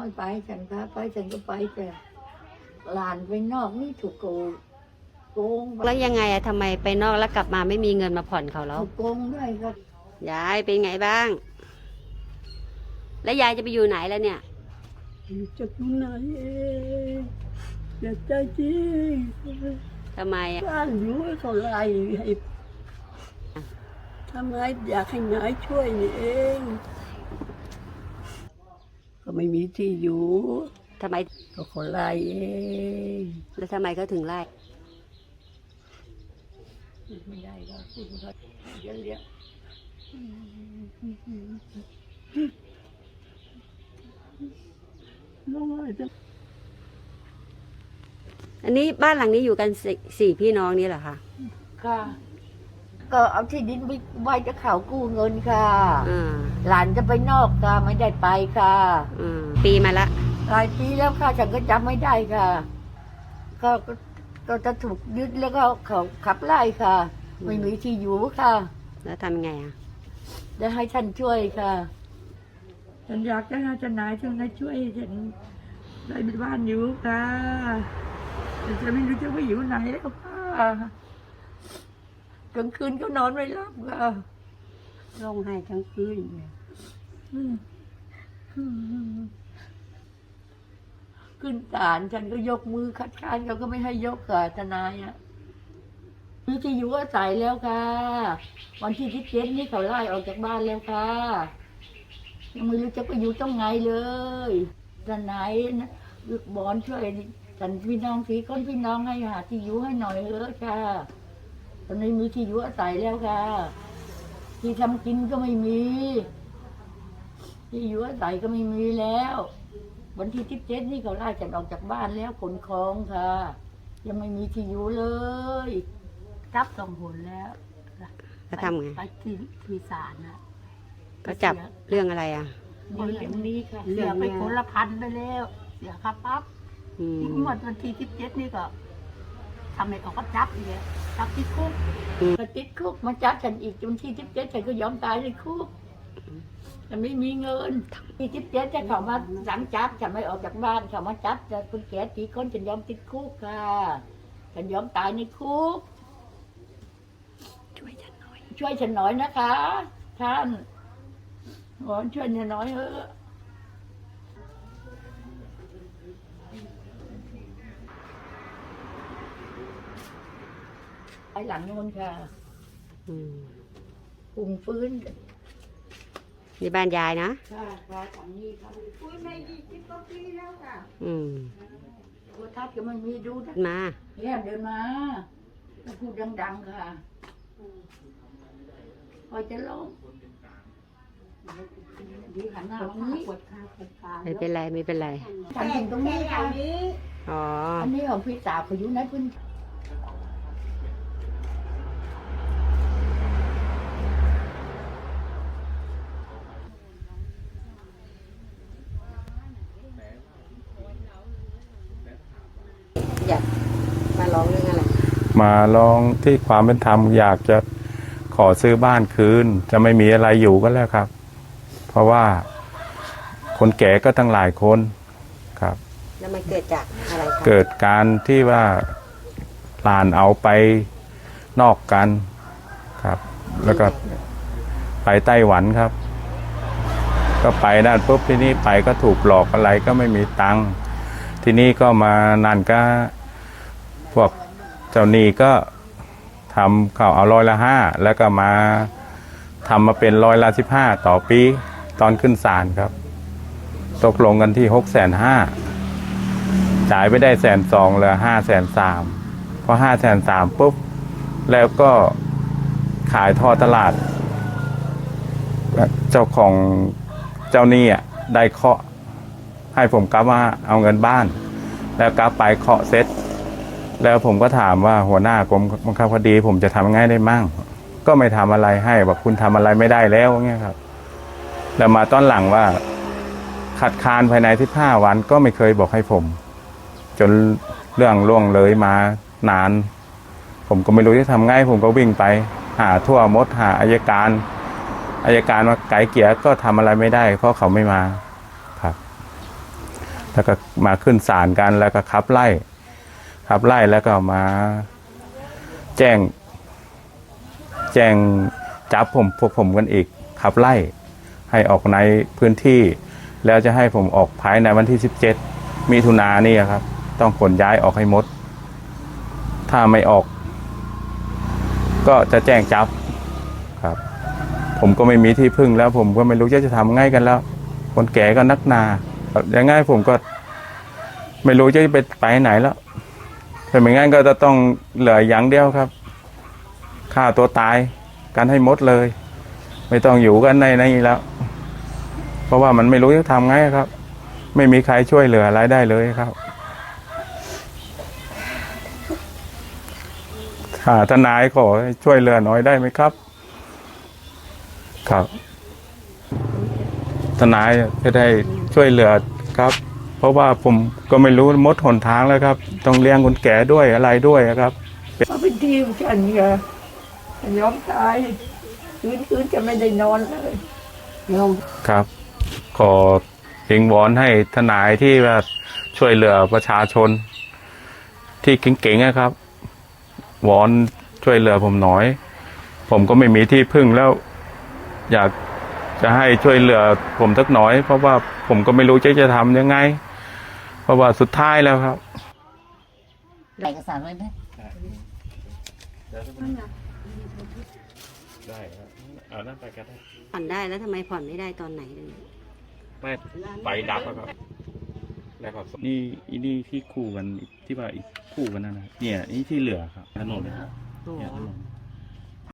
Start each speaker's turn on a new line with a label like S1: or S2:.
S1: เอาไปฉันพาไปฉันก็ไปแต่หลานไปนอกนี่ถูกโกงโกง
S2: แล้วยังไงอะทำไมไปนอกแล้วกลับมาไม่มีเงินมาผ่อนเขาแล้ว
S1: ถูกโกงด้วยครับ
S2: ยายเป็นไงบ้าง แล้วยายจะไปอยู่ไหนแล้วเนี่ย
S3: อยู่จากไหนเองอย่าใจจริง
S2: ทำไมอะ
S3: บ้านอยู่ให้เขาไล่ให้ทำไงอยากให้นายช่วยนี่เอง ก็ไม่มีที่อยู่
S2: ทำไม
S3: ก็เขาไล่เอง
S2: แล้วทำไมเขาถึงไล่
S1: ไม่ได้ก็พูดไม่ได้เดี๋ยวเดี๋ยว
S3: น้อยจะ
S2: อันนี้บ้านหลังนี้อยู่กันสี่สี่พี่น้องนี่เหรอคะ
S1: ค่ะ ก็เอาที่ดินไปไว้จะเขากู้เงินค่ะ
S2: อ่า
S1: หลานจะไปนอกค่ะไม่ได้ไปค่ะ
S2: อืมปีมาละ
S1: หลายปีแล้วค่ะฉันก็จำไม่ได้ค่ะ ก็ก็ก็จะถูกยึดแล้วก็เขาขับไล่ค่ะไม่มีที่อยู่ค่ะ
S2: แล้วทำยังไงอะ
S1: จะให้ท่านช่วยค่ะ
S4: ฉันอยากจะให้ทนายช่วยนะช่วยฉันได้มีบ้านอยู่ค่ะแต่จะไม่รู้จะไปอยู่ไหนแล้วค่ะ
S1: กลางคืนก็นอนไม่หลับค่ะ
S3: ร้องไห้ทั้งคืนเนี่ย
S1: ขึ้นศาลฉันก็ยกมือคัดค้านเขาก็ไม่ให้ยกค่ะทนายอะมีที่อยู่อาศัยแล้วค่ะ วันที่ที่เจ็ดนี่เขาไล่ออกจากบ้านแล้วค่ะยังไม่รู้จะไปอยู่ตรงไหนเลยทนายนะบอลช่วยฉันพี่น้องสีคนพี่น้องให้หาที่อยู่ให้หน่อยเถอะค่ะ ตอนนี้มีที่อยู่อาศัยแล้วค่ะ ที่ทำกินก็ไม่มี ที่อยู่อาศัยก็ไม่มีแล้ว วันที่ทิบเจ็ดนี่เขาไล่ฉันออกจากบ้านแล้วขนของค่ะ ยังไม่มีที่อยู่เลยรับสองหนแล้ว
S2: เขาทำไง
S1: ไปที่ที่ศาลนะ
S2: เขาจับเรื่องอะไรอะ
S1: เรื่องนี้ค่ะเสียไปคนละพันไปแล้วเสียค่าปรับ
S2: อืม
S1: หมดวันที่ทิบเจ็ดนี่ก็ทำให้เขาก็จับอีกแล้ว จับติดคุกก็ติดคุกมาจับฉันอีกจนที่ทิบเจ็ดฉันก็ยอมตายในคุกฉันไม่มีเงินที่ทิพย์เจ๊จะเขามาสังจับฉันไม่ออกจากบ้านเขามาจับจะคุณแก่ตีคนฉันยอมติดคุกค่ะฉันยอมตายในคุก
S2: ช่วยฉันหน่อย
S1: ช่วยฉันหน่อยนะคะ ท่านวอนช่วยฉันหน่อยเถอะ หลังนู้นค่ะ
S2: อืม
S1: ปรุงฟื้น
S2: นี่บ้านยายนะ
S1: ค่ะค่ะของนี้ค่ะฟื้นในยี่สิบกว่าปีแล้วค่ะ
S2: อืม
S1: โทรทัศน์ก็ไม่มีดูนะ
S2: มา
S1: เนี่ยเดินมาแล้วพูดดัง ๆ ค่ะพอจะลงดีหันหน้ามานี้
S2: ไม่เป็นไร ไม่เป็นไร
S1: ฉันถึงตรงนี้ค่ะ
S2: อ๋อ
S1: อันนี้ของพี่สาวเขาอยู่ในพื้น
S2: อยากมาร้องเรื่องอะไร
S5: มาลองที่ความเป็นธรรมอยากจะขอซื้อบ้านคืน จะไม่มีอะไรอยู่ก็แล้วครับ เพราะว่าคนแก่ก็ทั้งหลายคนครับ
S2: แล้วมันเกิดจากอะไรคะ
S5: เกิดการที่ว่าหลานเอาไปนอกกันครับ แล้วก็ไปไต้หวันครับ ก็ไปนั่นปุ๊บที่นี่ไปก็ถูกหลอกอะไรก็ไม่มีตังค์ที่นี่ก็มานั่นก็พวก เจ้าหนี้ก็ทำเขาเอาร้อยละห้าแล้วก็มาทำมาเป็นร้อยละสิบห้าต่อปีตอนขึ้นศาลครับ ตกลงกันที่หกแสนห้าจ่ายไปได้แสนสองเหลือห้าแสนสามพอห้าแสนสามปุ๊บ แล้วก็ขายทอตลาด เจ้าของเจ้าหนี้อะได้เคาะให้ผมกลับว่าเอาเงินบ้าน แล้วกลับไปเคาะเซ็ต แล้วผมก็ถามว่าหัวหน้ากรมบังคับคดี ผมจะทำยังไงได้มั่ง ก็ไม่ทำอะไรให้บอกคุณทำอะไรไม่ได้แล้วเงี้ยครับ แล้วมาต้อนหลังว่าขัดคานภายในที่ห้าวันก็ไม่เคยบอกให้ผม จนเรื่องล่วงเลยมานาน ผมก็ไม่รู้จะทำไงผมก็วิ่งไป หาทั่วมดหาอายการอายการมาไก่เกียก็ทำอะไรไม่ได้ เพราะเขาไม่มาครับแล้วก็มาขึ้นศาลกันแล้วก็ขับไล่ ขับไล่แล้วก็มา แจ้ง แจ้งจับผมพวกผมกันอีกขับไล่ให้ออกในพื้นที่ แล้วจะให้ผมออกภายในวันที่ 17มิถุนายนนี่ครับ ต้องขนย้ายออกให้หมด ถ้าไม่ออก ก็จะแจ้งจับครับ ผมก็ไม่มีที่พึ่งแล้ว ผมก็ไม่รู้จะจะทำไงกันแล้ว คนแก่ก็นักนายังไงผมก็ไม่รู้จะไปไปไหนแล้ว ถ้าไม่งั้นก็จะต้องเหลืออย่างเดียวครับฆ่าตัวตายกันให้หมดเลย ไม่ต้องอยู่กันในนี้แล้ว เพราะว่ามันไม่รู้จะทำไงครับ ไม่มีใครช่วยเหลืออะไรได้เลยครับถ้าทนายขอช่วยเหลือหน่อยได้ไหมครับ ครับ ทนายจะได้ช่วยเหลือครับ เพราะว่าผมก็ไม่รู้มดหนทางแล้วครับ ต้องเลี้ยงคนแก่ด้วยอะไรด้วยครับ
S4: เขาเป็นทีมฉันไงยอมตายคืนคืนจะไม่ได้นอนเลย
S1: โยม
S5: ครับ ขอวิงวอนให้ทนายที่ว่าช่วยเหลือประชาชน ที่เก่งๆนะครับ วอนช่วยเหลือผมหน่อย ผมก็ไม่มีที่พึ่งแล้ว อยากจะให้ช่วยเหลือผมสักหน่อย เพราะว่าผมก็ไม่รู้จะจะทำยังไงเพ ราะว่าสุดท้ายแล้วครับ
S1: เอกสารไว้ไหม
S5: ได้ครับเอานั่นไปก็ได้
S2: ผ่อนได้แล้วทำไมผ่อนไม่ได้ตอนไหนเลย
S5: ไม่ไฟดับอะครับแล้วครับนี่อีนี่ที่คู่กันที่ว่าอีกคู่กันนั่นนะเนี่ยนี่ที่เหลือครับถนนเนี่ยถนน